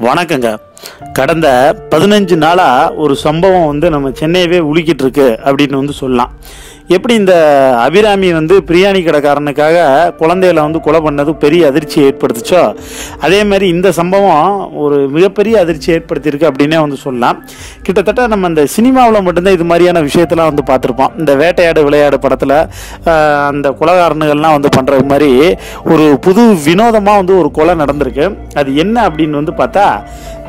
வணக்கங்க. கடந்த பதினஞ்சு நாளாக ஒரு சம்பவம் வந்து நம்ம சென்னையவே உலுக்கிட்டு இருக்கு அப்படின்னு வந்து சொல்லலாம். எப்படி இந்த அபிராமி வந்து பிரியாணி கடைக்காரனுக்காக குழந்தைகளை வந்து கொலை பண்ணது பெரிய அதிர்ச்சியை ஏற்படுத்துச்சோ? அதே மாதிரி இந்த சம்பவம் ஒரு மிகப்பெரிய அதிர்ச்சி ஏற்படுத்தியிருக்கு அப்படின்னே வந்து சொல்லலாம். கிட்டத்தட்ட நம்ம இந்த சினிமாவில் மட்டும்தான் இது மாதிரியான விஷயத்தெல்லாம் வந்து பார்த்துருப்போம். இந்த வேட்டையாடு விளையாடு படத்தில் அந்த குலகாரனுகள்லாம் வந்து பண்ணுறது மாதிரி ஒரு புது வினோதமாக வந்து ஒரு கொலை நடந்திருக்கு. அது என்ன அப்படின்னு வந்து பார்த்தா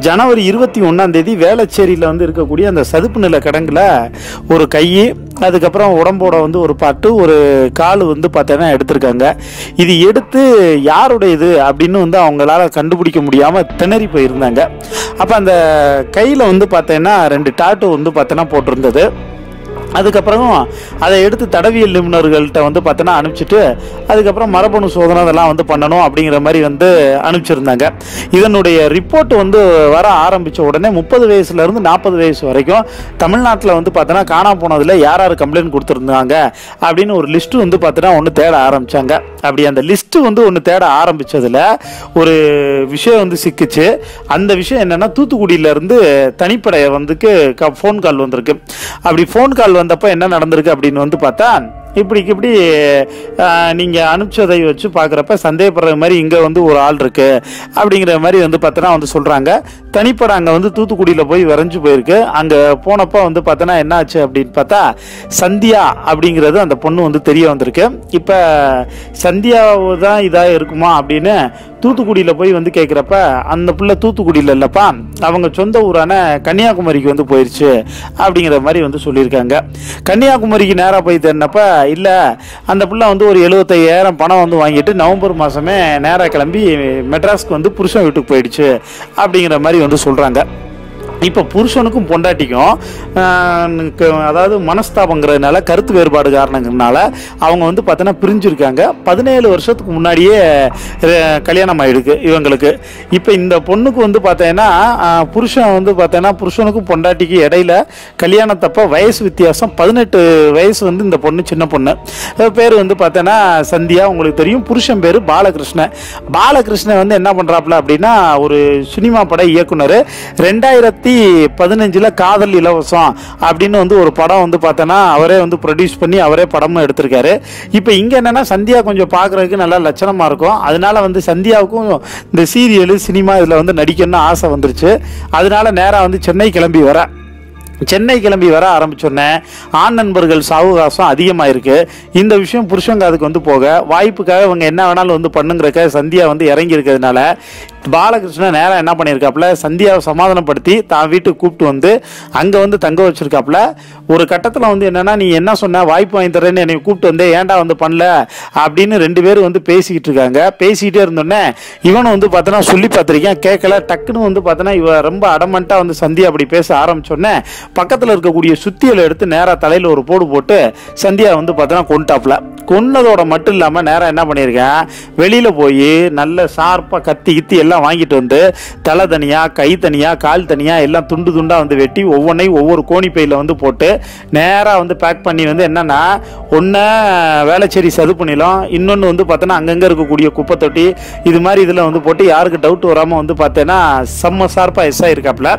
ஜனவரி இருபத்தி ஒன்றாம் தேதி வேளச்சேரியில் வந்து இருக்கக்கூடிய அந்த சதுப்பு நில கிடங்குல ஒரு கை அதுக்கப்புறம் உடம்போட வந்து ஒரு பாட்டு ஒரு கால் வந்து பார்த்தோன்னா எடுத்திருக்காங்க. இது எடுத்து யாருடைய இது அப்படின்னு வந்து அவங்களால கண்டுபிடிக்க முடியாமல் திணறி போயிருந்தாங்க. அப்போ அந்த கையில் வந்து பார்த்தீங்கன்னா ரெண்டு டாட்டு வந்து பார்த்தோன்னா போட்டிருந்தது. அதுக்கப்புறம் அதை எடுத்து தடவியல் நிபுணர்கள்ட்ட வந்து பார்த்தோன்னா அனுப்பிச்சிட்டு அதுக்கப்புறம் மரபணு சோதனை அதெல்லாம் வந்து பண்ணணும் அப்படிங்கிற மாதிரி வந்து அனுப்பிச்சிருந்தாங்க. இதனுடைய ரிப்போர்ட் வந்து வர ஆரம்பித்த உடனே முப்பது வயசுலேருந்து நாற்பது வயசு வரைக்கும் தமிழ்நாட்டில் வந்து பார்த்தோன்னா காணாம போனதில் யார் யார் கம்ப்ளைண்ட் கொடுத்துருந்தாங்க அப்படின்னு ஒரு லிஸ்ட்டு வந்து பார்த்தோன்னா ஒன்று தேட ஆரம்பித்தாங்க அப்படி அந்த லிஸ்ட்டு வந்து ஒன்று தேட ஆரம்பித்ததில் ஒரு விஷயம் வந்து சிக்கிச்சு. அந்த விஷயம் என்னென்னா தூத்துக்குடியிலேருந்து தனிப்படையை வந்துக்கு ஃபோன் கால் வந்திருக்கு. அப்படி ஃபோன் கால் வந்தப்போ என்ன நடந்திருக்கு அப்படின்னு வந்து பார்த்தா இப்படிக்கு இப்படி நீங்கள் அனுப்பிச்சதை வச்சு பார்க்குறப்ப சந்தேகப்படுற மாதிரி இங்கே வந்து ஒரு ஆள் இருக்கு அப்படிங்கிற மாதிரி வந்து பார்த்தோன்னா வந்து சொல்கிறாங்க தனிப்படம் அங்கே வந்து தூத்துக்குடியில் போய் விரைஞ்சு போயிருக்கு. அங்கே போனப்போ வந்து பார்த்தோன்னா என்ன ஆச்சு அப்படின்னு பார்த்தா சந்தியா அப்படிங்கிறது அந்த பொண்ணு வந்து தெரிய வந்திருக்கு. இப்போ சந்தியாவை தான் இதாக இருக்குமா அப்படின்னு தூத்துக்குடியில் போய் வந்து கேட்குறப்ப அந்த பிள்ளை தூத்துக்குடியில் இல்லைப்பா அவங்க சொந்த ஊரான கன்னியாகுமரிக்கு வந்து போயிடுச்சு அப்படிங்கிற மாதிரி வந்து சொல்லியிருக்காங்க. கன்னியாகுமரிக்கு நேராக போய் தேடினப்ப இல்லை அந்த பிள்ளை வந்து ஒரு எழுபத்தையாயிரம் பணம் வந்து வாங்கிட்டு நவம்பர் மாதமே நேராக கிளம்பி மெட்ராஸ்க்கு வந்து புருஷன் வீட்டுக்கு போயிடுச்சு அப்படிங்கிற மாதிரி வந்து சொல்கிறாங்க இப்போ புருஷனுக்கும் பொண்டாட்டிக்கும் அதாவது மனஸ்தாபங்கிறதுனால கருத்து வேறுபாடு காரணங்கிறதுனால அவங்க வந்து பார்த்தோன்னா பிரிஞ்சிருக்காங்க. பதினேழு வருஷத்துக்கு முன்னாடியே கல்யாணம் ஆகிடுக்கு இவங்களுக்கு. இப்போ இந்த பொண்ணுக்கு வந்து பார்த்தேன்னா புருஷன் வந்து பார்த்தேன்னா புருஷனுக்கும் பொண்டாட்டிக்கு இடையில கல்யாணத்தப்போ வயசு வித்தியாசம். பதினெட்டு வயசு வந்து இந்த பொண்ணு சின்ன பொண்ணு. பேர் வந்து பார்த்தேன்னா சந்தியா உங்களுக்கு தெரியும். புருஷன் பேர் பாலகிருஷ்ணன். பாலகிருஷ்ணன் வந்து என்ன பண்ணுறாப்புல அப்படின்னா ஒரு சினிமா பட இயக்குனர். ரெண்டாயிரத்தி பதினஞ்சில் காதல் இலவசம் அப்படின்னு வந்து ஒரு படம் வந்து பார்த்தோன்னா அவரே வந்து ப்ரொடியூஸ் பண்ணி அவரே படமும் எடுத்திருக்காரு. இப்போ இங்கே என்னன்னா சந்தியா கொஞ்சம் பார்க்குறதுக்கு நல்லா லட்சணமாக இருக்கும். அதனால வந்து சந்தியாவுக்கும் இந்த சீரியலு சினிமா இதில் வந்து நடிக்கணும்னு ஆசை வந்துருச்சு. அதனால நேராக வந்து சென்னை கிளம்பி வர சென்னை கிளம்பி வர ஆரம்பிச்சோன்னே ஆண் நண்பர்கள் சாவகாசம் அதிகமாகிருக்கு இந்த விஷயம் புருஷங்க அதுக்கு வந்து போக வாய்ப்புக்காக இவங்க என்ன வேணாலும் வந்து பண்ணுங்கிறக்க சந்தியா வந்து இறங்கி இருக்கிறதுனால பாலகிருஷ்ணன் நேரம் என்ன பண்ணியிருக்காப்புல சந்தியாவை சமாதானப்படுத்தி தான் வீட்டுக்கு கூப்பிட்டு வந்து அங்கே வந்து தங்க வச்சிருக்காப்புல. ஒரு கட்டத்தில் வந்து என்னென்னா நீ என்ன சொன்ன? வாய்ப்பு வாங்கி தரேன்னு என்னை கூப்பிட்டு வந்து ஏன்டா வந்து பண்ணல? அப்படின்னு ரெண்டு பேரும் வந்து பேசிக்கிட்டு இருக்காங்க. பேசிக்கிட்டே இருந்தோடனே இவனும் வந்து பார்த்தோன்னா சொல்லி பார்த்துருக்கேன். கேட்கல. டக்குன்னு வந்து பார்த்தோன்னா இவ ரொம்ப அடமண்ட்டாக வந்து சந்தியா அப்படி பேச ஆரம்பிச்சோடனே பக்கத்தில் இருக்கக்கூடிய சுத்தியில் எடுத்து நேராக தலையில் ஒரு போடு போட்டு சந்தியா வந்து பார்த்தோன்னா கொண்டுட்டாப்புல. கொன்னதோட மட்டும் இல்லாமல் நேராக என்ன பண்ணியிருக்கேன் வெளியில் போய் நல்ல ஷார்ப்பாக கத்தி கித்தி எல்லாம் வாங்கிட்டு வந்து தலை தனியாக கை தனியாக கால் தனியாக எல்லாம் துண்டு துண்டாக வந்து வெட்டி ஒவ்வொன்றையும் ஒவ்வொரு கோணிப்பையில் வந்து போட்டு நேராக வந்து பேக் பண்ணி வந்து என்னென்னா ஒன்று வேலைச்சேரி சதுப்பு நிலம் இன்னொன்று வந்து பார்த்தோன்னா அங்கங்கே இருக்கக்கூடிய குப்பை தொட்டி இது மாதிரி இதில் வந்து போட்டு யாருக்கு டவுட் வராமல் வந்து பார்த்தேன்னா செம்ம ஷார்ப்பாக எஸ் ஆகிருக்காப்புல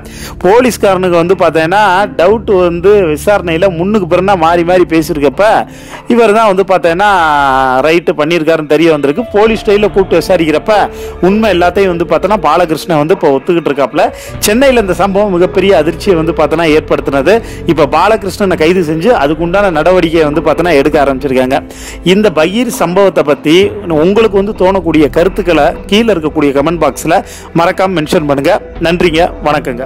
போலீஸ்காரனுக்கு வந்து பார்த்தேன்னா டவுட் வந்து விசாரணையில் முன்னுக்கு பிறந்தா மாறி மாறி பேசியிருக்கப்ப இவர் தான் வந்து வேணா ரைட்டு பண்ணியிருக்காருன்னு தெரிய வந்திருக்கு. போலீஸ் ஸ்டைலில் கூப்பிட்டு விசாரிக்கிறப்ப உண்மை எல்லாத்தையும் வந்து பார்த்தோன்னா பாலகிருஷ்ணன் வந்து இப்போ ஒத்துக்கிட்டு இருக்காப்புல. சென்னையில் இந்த சம்பவம் மிகப்பெரிய அதிர்ச்சியை வந்து பார்த்தோன்னா ஏற்படுத்தினது. இப்போ பாலகிருஷ்ணனை கைது செஞ்சு அதுக்குண்டான நடவடிக்கையை வந்து பார்த்தோன்னா எடுக்க ஆரம்பிச்சிருக்காங்க. இந்த பகீர் சம்பவத்தை பற்றி உங்களுக்கு வந்து தோணக்கூடிய கருத்துக்களை கீழே இருக்கக்கூடிய கமெண்ட் பாக்ஸில் மறக்காமல் மென்ஷன் பண்ணுங்கள் நன்றிங்க வணக்கங்க.